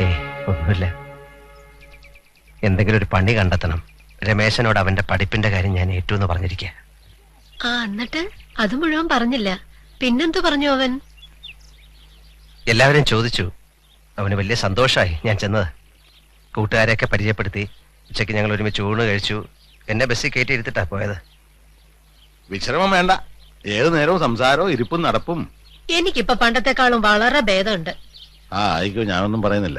ഏ ഒന്നുമില്ല. എന്തെങ്കിലും ഒരു പണി കണ്ടെത്തണം. രമേശനോട് അവന്റെ പഠിപ്പിന്റെ കാര്യം ഞാൻ ഏറ്റു എന്ന് പറഞ്ഞിരിക്കുക ആ എന്നിട്ട് അത് മുഴുവൻ പറഞ്ഞില്ല. പിന്നെന്തു പറഞ്ഞു അവൻ? എല്ലാവരും ചോദിച്ചു. അവന് വലിയ സന്തോഷമായി ഞാൻ ചെന്നത്. കൂട്ടുകാരെയൊക്കെ പരിചയപ്പെടുത്തി. ഉച്ചയ്ക്ക് ഞങ്ങൾ ഒരുമിച്ച് ഊണ് കഴിച്ചു. എന്നെ ബസ്സിൽ കയറ്റി ഇരുത്തിട്ടാ പോയത്. വിശ്രമം വേണ്ട. ഏത് നേരവും സംസാരവും ഇരിപ്പും നടപ്പും. എനിക്കിപ്പോ പണ്ടത്തെക്കാളും വളരെ ഭേദമുണ്ട്. ആ ആയിക്കോ ഞാനൊന്നും പറയുന്നില്ല.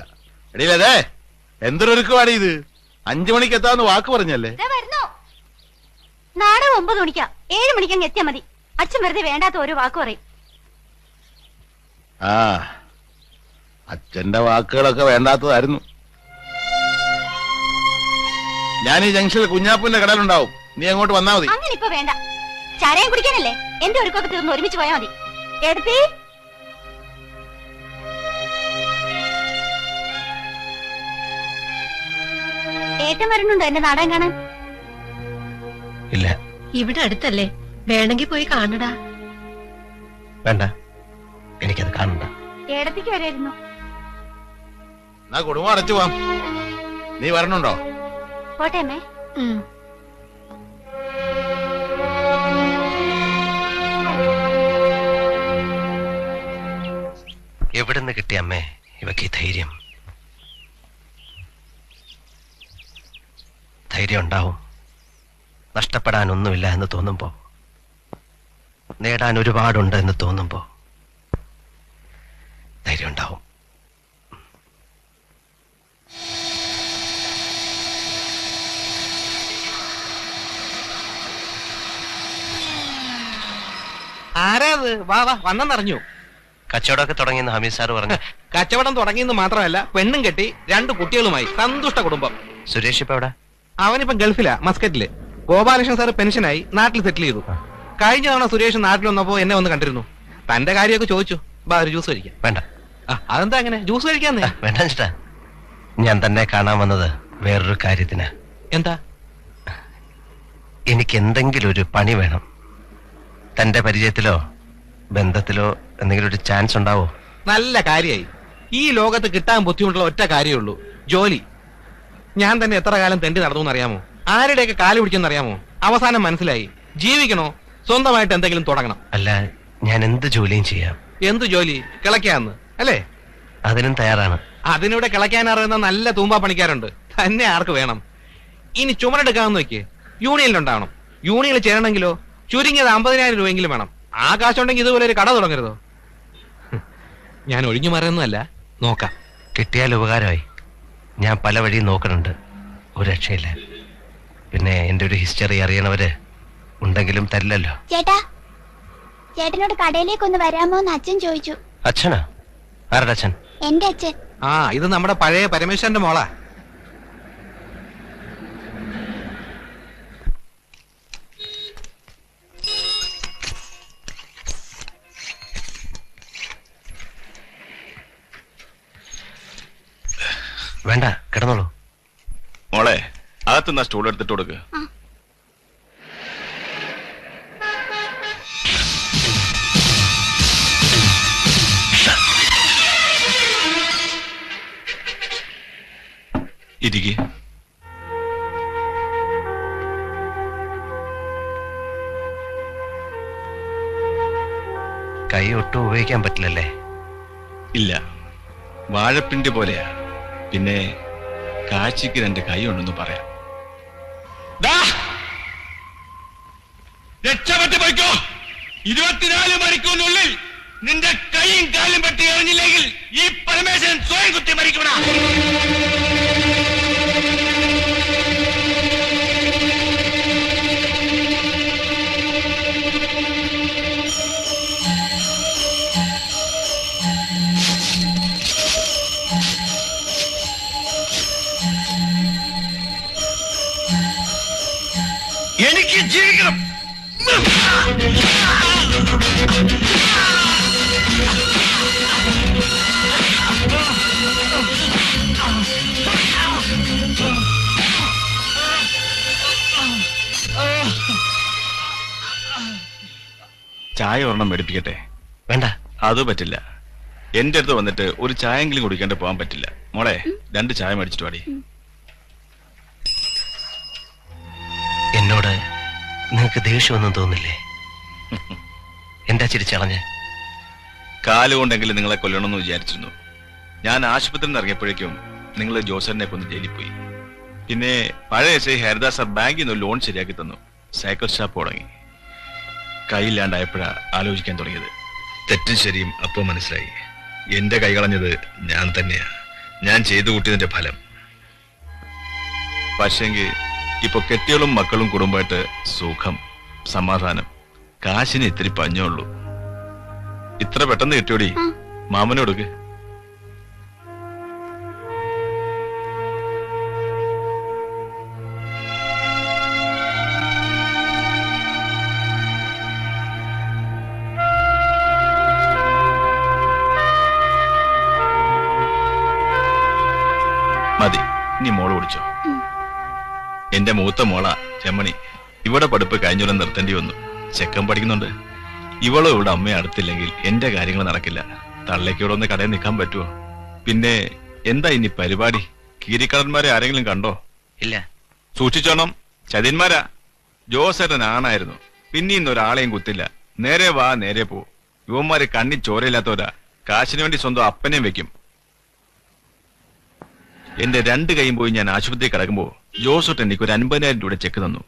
എടീലതേ എന്തൊരൊരുക്കുവാടി ഇത്? അഞ്ചു മണിക്ക് എത്താന്ന് വാക്ക് പറഞ്ഞല്ലേ? നാടകം ഒമ്പത് മണിക്കാ. ഏഴ് മണിക്ക് അങ്ങ് എത്തിയാ മതി. അച്ഛൻ വെറുതെ വേണ്ടാത്ത ഒരു വാക്ക് പറയും. ആ അച്ഛന്റെ വാക്കുകളൊക്കെ വേണ്ടാത്തതായിരുന്നു. ഞാൻ ഈ ജംഗ്ഷനിൽ കുഞ്ഞാപ്പൂന്റെ കടലുണ്ടാവും. നീ അങ്ങോട്ട് വന്നാ മതി. അങ്ങനെ ഇപ്പൊ വേണ്ട. ചാരായം കുടിക്കാനല്ലേ? എന്റെ ഒരുക്കൊക്കെ തീർന്ന് ഒരുമിച്ച് പോയാ മതി. എടുത്തി. ഏട്ടൻ വരുന്നുണ്ടോ എന്റെ നാടൻ കാണാൻ? ഇല്ല. ഇവിടെ അടുത്തല്ലേ? വേണമെങ്കിൽ പോയി കാണടാ. വേണ്ട. എനിക്കത് കാണണ്ട. ഏടത്തേക്ക് വരായിരുന്നു. എന്നാ കുടുംബം അടച്ചു പോവാം. നീ വരണുണ്ടോ? പോട്ടെ അമ്മേ. എവിടെ നിന്ന് കിട്ടിയ അമ്മേ ഇവക്ക് ഈ ധൈര്യം? ധൈര്യം ഉണ്ടാവും. നഷ്ടപ്പെടാനൊന്നുമില്ല എന്ന് തോന്നുമ്പോ നേടാൻ ഒരുപാടുണ്ട് എന്ന് തോന്നുമ്പോ ധൈര്യം ഉണ്ടാവും. ആരാ അത് വാ വാ വന്നെന്നറിഞ്ഞു. കച്ചവടമൊക്കെ തുടങ്ങിയെന്ന് ഹമീദ് സാർ പറഞ്ഞു. കച്ചവടം തുടങ്ങിയെന്ന് മാത്രമല്ല പെണ്ണും കെട്ടി രണ്ട് കുട്ടികളുമായി സന്തുഷ്ട കുടുംബം. സുരേഷ് ഇപ്പൊ എവിടെ? അവനിപ്പം ഗൾഫിലാ മസ്കറ്റിൽ. ഗോപാലകൃഷ്ണൻ സാർ പെൻഷനായി നാട്ടിൽ സെറ്റിൽ ചെയ്തു. കഴിഞ്ഞ തവണ സുരേഷ് നാട്ടിൽ വന്നപ്പോ എന്നെ ഒന്ന് കണ്ടിരുന്നു. തന്റെ കാര്യമൊക്കെ ചോദിച്ചു. ബാ ഒരു ജ്യൂസ് കഴിക്കാം. വേണ്ട. അതെന്താ അങ്ങനെ? ജ്യൂസ് കഴിക്കാന്നേ? വേണ്ട ചേട്ടാ. ഞാൻ തന്നെ കാണാൻ വന്നത് വേറൊരു കാര്യത്തിന്. എന്താ? എനിക്ക് എന്തെങ്കിലും ഒരു പണി വേണം. തന്റെ പരിചയത്തിലോ ബന്ധത്തിലോ എന്തെങ്കിലും ഒരു ചാൻസ് ഉണ്ടാവോ? നല്ല കാര്യമായി ഈ ലോകത്ത് കിട്ടാൻ ബുദ്ധിമുട്ടുള്ള ഒറ്റ കാര്യമേ ഉള്ളൂ. ജോലി. ഞാൻ തന്നെ എത്ര കാലം തെണ്ടി നടന്നു അറിയാമോ ആരുടെയൊക്കെ കാൽ പിടിച്ചെന്ന് അറിയാമോ? അവസാനം മനസ്സിലായി. ജീവിക്കണോ? സ്വന്തമായിട്ട് എന്തെങ്കിലും തുടങ്ങണം. അല്ല ഞാൻ എന്ത് ജോലിയും ചെയ്യാം? എന്ത് ജോലി? കിളയ്ക്കാന്ന് അല്ലേ? അതിനും തയ്യാറാണ്. അതിനിവിടെ അറിയുന്ന നല്ല തൂമ്പാ പണിക്കാരുണ്ട്. തന്നെ ആർക്ക് വേണം? ഇനി ചുമരെടുക്കാമെന്ന് വെക്ക് യൂണിയനിലുണ്ടാവണം യൂണിയനിൽ ചേരണമെങ്കിലോ? ചുരുങ്ങിയത് അമ്പതിനായിരം രൂപയെങ്കിലും വേണം. ആ കാശുണ്ടെങ്കിൽ ഇതുപോലെ ഒരു കട തുടങ്ങരുതോ? ഞാൻ ഒഴിഞ്ഞു മാറിയൊന്നുമല്ല. നോക്കാം. കിട്ടിയാൽ ഉപകാരമായി. ഞാൻ പല വഴിയും നോക്കുന്നുണ്ട് ഒരു രക്ഷയില്ല പിന്നെ എന്റെ ഒരു ഹിസ്റ്ററി അറിയണവര് ഉണ്ടെങ്കിലും തരില്ലല്ലോ. ചേട്ടാ ചേട്ടനോട് കടയിലേക്ക് ഒന്ന് വരാമോ എന്ന് അച്ഛൻ ചോദിച്ചു. അച്ഛനാ? ആരുടെ അച്ഛൻ? എന്റെ അച്ഛൻ. ആ ഇത് നമ്മുടെ പഴയ പരമേശ്വരന്റെ മോളാ. വേണ്ട കിടന്നോളൂ. മോളെ അകത്തുനിന്ന് സ്റ്റൂൾ എടുത്തിട്ട് കൊടുക്ക്. ഇരിക്കെ. കൈ ഒട്ടും ഉപയോഗിക്കാൻ പറ്റില്ലല്ലേ? ഇല്ല. വാഴപ്പിണ്ടി പോലെയാ. പിന്നെ കാഴ്ചക്ക് രണ്ട് കൈ ഉണ്ടെന്ന് പറയാം! രക്ഷപ്പെട്ട് പോയിക്കോ. ഇരുപത്തിനാല് മണിക്കൂറിനുള്ളിൽ നിന്റെ കൈയും കാലും പറ്റി എറിഞ്ഞില്ലെങ്കിൽ ഈ പരമേശ്വരൻ സ്വയം കുത്തി മരിക്കണ ജീവിക്കണം. ചായ ഒരെണ്ണം മേടിപ്പിക്കട്ടെ? വേണ്ട. അത് പറ്റില്ല. എന്റെ അടുത്ത് വന്നിട്ട് ഒരു ചായെങ്കിലും കുടിക്കാണ്ട് പോകാൻ പറ്റില്ല. മോളെ രണ്ട് ചായ മേടിച്ചിട്ട് വാടി. നിങ്ങൾക്ക് ദേഷ്യമൊന്നും തോന്നില്ലേ? എന്താ ചിരിച്ചളഞ്ഞ് കാലുകൊണ്ടെങ്കിലും നിങ്ങളെ കൊല്ലണമെന്ന് വിചാരിച്ചിരുന്നു. ഞാൻ ആശുപത്രിയിൽ നിന്ന് ഇറങ്ങിയപ്പോഴേക്കും നിങ്ങൾ ജോസറിനെ കൊന്ന് ജയിലിൽ പോയി. പിന്നെ പഴയ എസ് ഐ ബാങ്കിൽ നിന്ന് ലോൺ ശരിയാക്കി തന്നു. സൈക്കിൾ ഷാപ്പ് തുടങ്ങി. കൈയില്ലാണ്ടായപ്പോഴാ ആലോചിക്കാൻ തുടങ്ങിയത്. തെറ്റും ശരിയും അപ്പോൾ മനസ്സിലായി. എന്റെ കൈ കളഞ്ഞത് ഞാൻ തന്നെയാ. ഞാൻ ചെയ്തു കൂട്ടിയതിന്റെ ഫലം. പക്ഷെങ്കിൽ ഇപ്പൊ കെട്ടികളും മക്കളും കുടുംബമായിട്ട് സുഖം സമാധാനം. കാശിന് ഇത്തിരി പഞ്ഞുള്ളൂ. ഇത്ര പെട്ടെന്ന് കിട്ടിയോടി മാമനെ കൊടുക്ക്. മതി നീ മോൾ കുടിച്ചോ. എന്റെ മൂത്ത മോള ചെമ്മണി ഇവിടെ പഠിപ്പ് കഴിഞ്ഞോളം നിർത്തേണ്ടി വന്നു. ചെക്കൻ പഠിക്കുന്നുണ്ട്. ഇവളോ ഇവിടെ അമ്മയെ അടുത്തില്ലെങ്കിൽ എന്റെ കാര്യങ്ങൾ നടക്കില്ല. തള്ളേക്ക് ഇവിടെ ഒന്ന് കടയിൽ നിൽക്കാൻ പറ്റുമോ? പിന്നെ എന്താ ഇനി പരിപാടി? കീരിക്കടന്മാരെ ആരെങ്കിലും കണ്ടോ? ഇല്ല. സൂക്ഷിച്ചോണം. ചതിന്മാരാ. ജോസേട്ടൻ ആണായിരുന്നു. പിന്നെ ഇന്ന് ഒരാളെയും കുത്തില്ല. നേരെ വാ നേരെ പോ. യുവന്മാര് കണ്ണി ചോരയില്ലാത്തവരാ. കാശിന് വേണ്ടി സ്വന്തം അപ്പനെയും വെക്കും. എന്റെ രണ്ട് കൈയും പോയി ഞാൻ ആശുപത്രി കിടക്കുമ്പോ ജോസോട്ട് എനിക്ക് ഒരു അൻപതിനായിരം രൂപയുടെ ചെക്ക് തന്നു.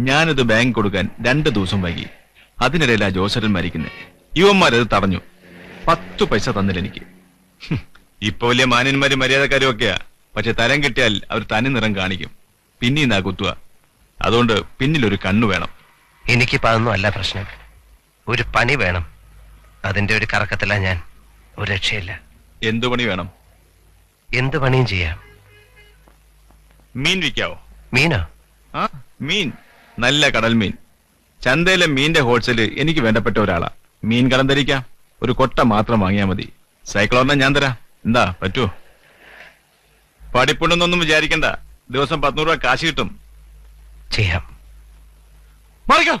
ഞാനത് ബാങ്ക് കൊടുക്കാൻ രണ്ട് ദിവസം വൈകി. അതിനിടയിലാ ജോസഫൻ മരിക്കുന്നത് യുവന്മാരത് തടഞ്ഞു. പത്തു പൈസ തന്നില്ല എനിക്ക്. ഇപ്പൊ വലിയ മാന്യന്മാരും മര്യാദക്കാരും ഒക്കെയാ. പക്ഷെ തരം കിട്ടിയാൽ അവർ തനി നിറം കാണിക്കും. പിന്നെ നാ കുത്തുക. അതുകൊണ്ട് പിന്നിലൊരു കണ്ണു വേണം. എനിക്കിപ്പോ അതൊന്നും അല്ല പ്രശ്നം. ഒരു പണി വേണം. അതിന്റെ ഒരു കറക്കത്തില്ല ഞാൻ. ഒരു രക്ഷയില്ല. എന്തു പണി വേണം? എന്ത് പണിയും ചെയ്യാം. മീൻ വിൽക്കാവോ? മീനാ? ആ മീൻ. നല്ല കടൽ മീൻ. ചന്തയിലെ മീന്റെ ഹോൾസെയിൽ എനിക്ക് വേണ്ടപ്പെട്ട ഒരാളാ. മീൻ കടം ധരിക്കാം ഒരു കൊട്ട മാത്രം വാങ്ങിയാ മതി. സൈക്കിളോറിനെ ഞാൻ തരാം. എന്താ പറ്റുമോ പഠിപ്പുണ്ടെന്നൊന്നും വിചാരിക്കണ്ട. ദിവസം പത്തുനൂറ് രൂപ കാശ് കിട്ടും. ചെയ്യാം. മറിക്കോ.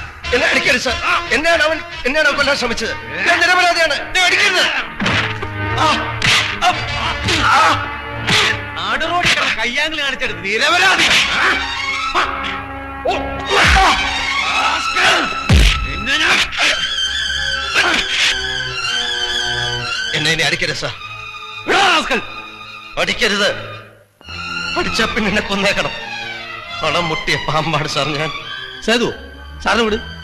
എന്നെ അടിക്കരുത് സാർ. എന്നെയാണ് അവൻ എന്നെയാണ് അവൻ കൊല്ലാൻ ശ്രമിച്ചത്. ഞാൻ നിരപരാധിയാണ്. എന്നെ അടിക്കരുത്. കയ്യാങ്കിൾ കാണിച്ചെടുത്ത് നിരപരാധി. എന്നെ ഇനി അടിക്കരുത് സാർ. അടിക്കരുത്. അടിച്ച പിന്നെ കൊന്നേക്കണം. പണം മുട്ടിയ പാമ്പാട് സാർ ഞാൻ. സേതു സാറിന് വിട്.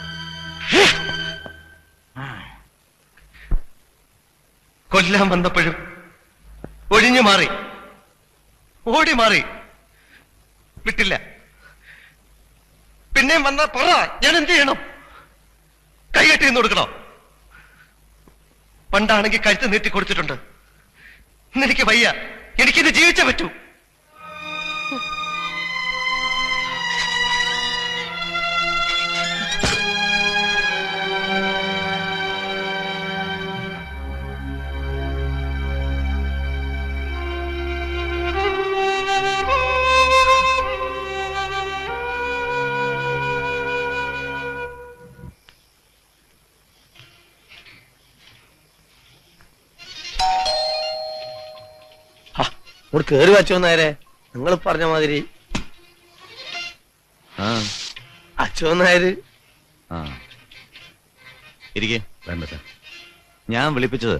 കൊല്ലാൻ വന്നപ്പോഴും ഒഴിഞ്ഞു മാറി. ഓടി മാറി. വിട്ടില്ല. പിന്നെയും വന്ന പറ ഞാൻ എന്ത് ചെയ്യണം? കൈകെട്ടി നിന്ന് കൊടുക്കണോ? പണ്ടാണെങ്കിൽ കഴുത്ത് നീട്ടി കൊടുത്തിട്ടുണ്ട്. ഇന്ന് എനിക്ക് വയ്യ. എനിക്കിത് ജീവിച്ചേ പറ്റൂ. ഇവിടെ കേറി വച്ചോ നേരെ നിങ്ങൾ പറഞ്ഞ മാതിരി. നായര്. ഇരിക്കേ. വേണ്ട സാർ ഞാൻ വിളിപ്പിച്ചത്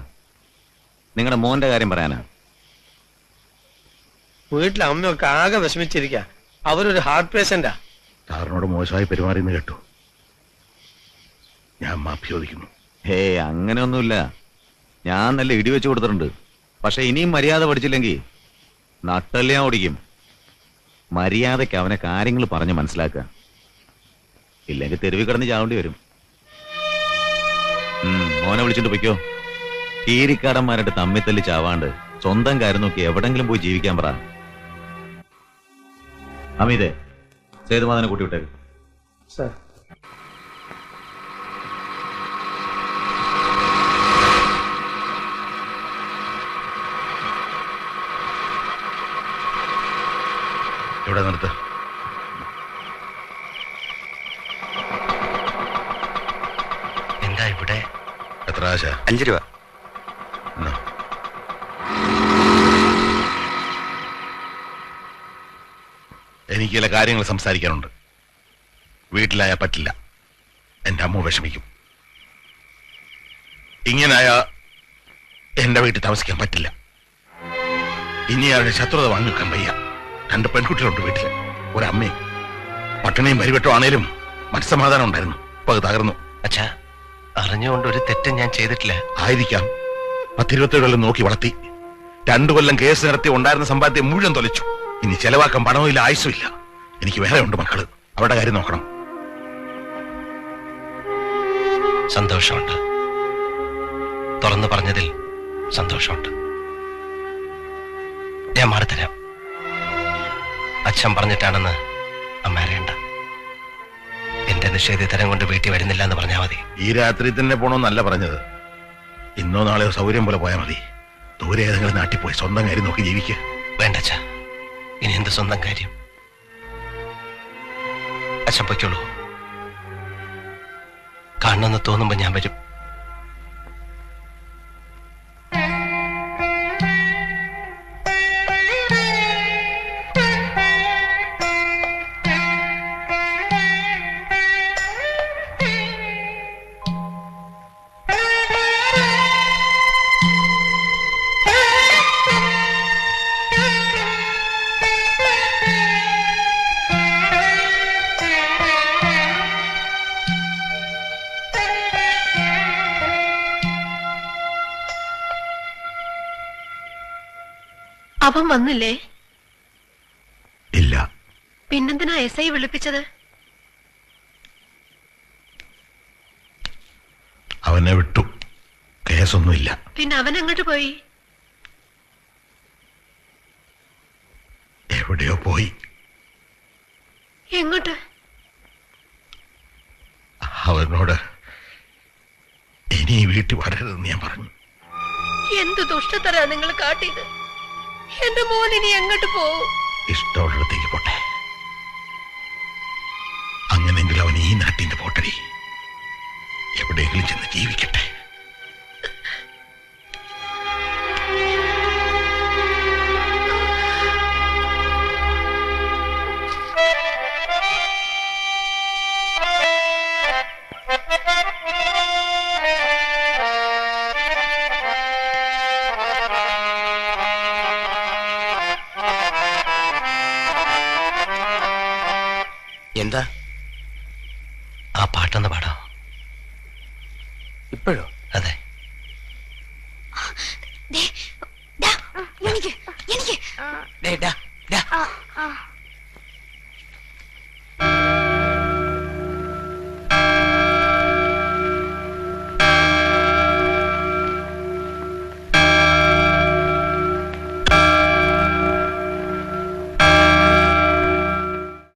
നിങ്ങളുടെ മോന്റെ കാര്യം പറയാനാ. വീട്ടിലെ അമ്മയൊക്കെ ആകെ വിഷമിച്ചിരിക്ക. അവരൊരു ഹാർട്ട് പേഷ്യന്റാ. സാറിനോട് മോശമായി പെരുമാറിയെന്ന് കേട്ടു. ഞാൻ മാഫി ചോദിക്കുന്നു. ഹേ അങ്ങനെയൊന്നുമില്ല. ഞാൻ നല്ല ഇടി വെച്ച് കൊടുത്തിട്ടുണ്ട്. പക്ഷെ ഇനിയും മര്യാദ പഠിച്ചില്ലെങ്കിൽ നട്ടെല്ലാം ഓടിക്കും മര്യാദയ്ക്ക് അവനെ കാര്യങ്ങൾ പറഞ്ഞ് മനസ്സിലാക്കുക. ഇല്ലെങ്കിൽ തെരുവി കിടന്ന് ചാവേണ്ടി വരും. മോനെ വിളിച്ചിട്ട് പൊയ്ക്കോ. കീരിക്കാടന്മാരുടെ തമ്മിത്തല്ലി ചാവാണ്ട് സ്വന്തം കാര്യം നോക്കി എവിടെങ്കിലും പോയി ജീവിക്കാൻ പറ. അമിതേ സേതുമാതനെ കൂട്ടിവിട്ടേക്ക്. സാർ. ഇവിടെ നിർത്ത്. എന്താ ഇവിടെ? എത്ര ആശ? അഞ്ച് രൂപ. എനിക്ക് ചില കാര്യങ്ങൾ സംസാരിക്കാനുണ്ട്. വീട്ടിലായ പറ്റില്ല. എന്റെ അമ്മ വിഷമിക്കും. ഇങ്ങനായ എന്റെ വീട്ടിൽ താമസിക്കാൻ പറ്റില്ല. ഇനി അവരുടെ ശത്രുത വാങ്ങിക്കാൻ വയ്യ. രണ്ട് പെൺകുട്ടികളുണ്ട് വീട്ടിൽ. ഒരമ്മയും. പട്ടിണിയും പരിവട്ടം ആണേലും മനസ്സമാധാനം ഉണ്ടായിരുന്നു. ഇപ്പൊ അത് തകർന്നു. അച്ഛാ അറിഞ്ഞുകൊണ്ട് ഒരു തെറ്റും ഞാൻ ചെയ്തിട്ടില്ല. ആയിരിക്കാം. പത്തിരുപത്തേഴ് കൊല്ലം നോക്കി വളർത്തി. രണ്ടു കൊല്ലം കേസ് നടത്തി ഉണ്ടായിരുന്ന സമ്പാദ്യം മുഴുവൻ തൊലച്ചു. ഇനി ചെലവാക്കാൻ പണവും ഇല്ല ആയുസും ഇല്ല. എനിക്ക് വേറെ ഉണ്ട് മക്കൾ. അവരുടെ കാര്യം നോക്കണം. സന്തോഷമുണ്ട്. തുറന്നു പറഞ്ഞതിൽ സന്തോഷമുണ്ട്. ഞാൻ മാറിത്തരാം. അച്ഛൻ പറഞ്ഞിട്ടാണെന്ന് അമ്മ അറിയണ്ട. എന്റെ നിഷേധിതരം കൊണ്ട് വീട്ടിൽ വരുന്നില്ല എന്ന് പറഞ്ഞാൽ മതി. ഈ രാത്രി തന്നെ പോണോന്നല്ല പറഞ്ഞത്. ഇന്നോ നാളെയോ സൗകര്യം പോലെ പോയാൽ മതി. ദൂരെ ഏതെങ്കിലും നാട്ടിൽ പോയി സ്വന്തം കാര്യം നോക്കി ജീവിക്കുക വേണ്ട അച്ഛ. ഇനി എന്ത് സ്വന്തം കാര്യം? അച്ഛൻ പൊയ്ക്കോളൂ. കാണണമെന്ന് തോന്നുമ്പോ ഞാൻ വരും. അവൻ വന്നില്ലേ? ഇല്ല. പിന്നെന്തിനാ എസ് ഐ വിളിപ്പിച്ചത്? അവനെ വിട്ടു. കേസൊന്നുമില്ല. പിന്നെ അവൻ അങ്ങോട്ട് പോയി? എവിടെയോ പോയി. എങ്ങോട്ട്? അവനോട് ഇനി ഈ വീട്ടിൽ വരരുതെന്ന് ഞാൻ പറഞ്ഞു. എന്ത് ദുഷ്ടത്തരാ നിങ്ങൾ കാട്ടിയത്? എന്റെ മോൻ ഇനി എങ്ങോട്ട് പോവും? ഇഷ്ടമുള്ളിടത്തേക്ക് പോട്ടെ. അങ്ങനെങ്കിൽ അവൻ ഈ നാട്ടിന്റെ പോട്ടടി. എവിടെയെങ്കിലും ചെന്ന് ജീവിക്കട്ടെ. എന്താ? ആ പാട്ടൊന്ന് പാടാ. ഇപ്പോഴോ? അതെ. എനിക്ക്. എനിക്ക് ഡേ ഡാ ഡാ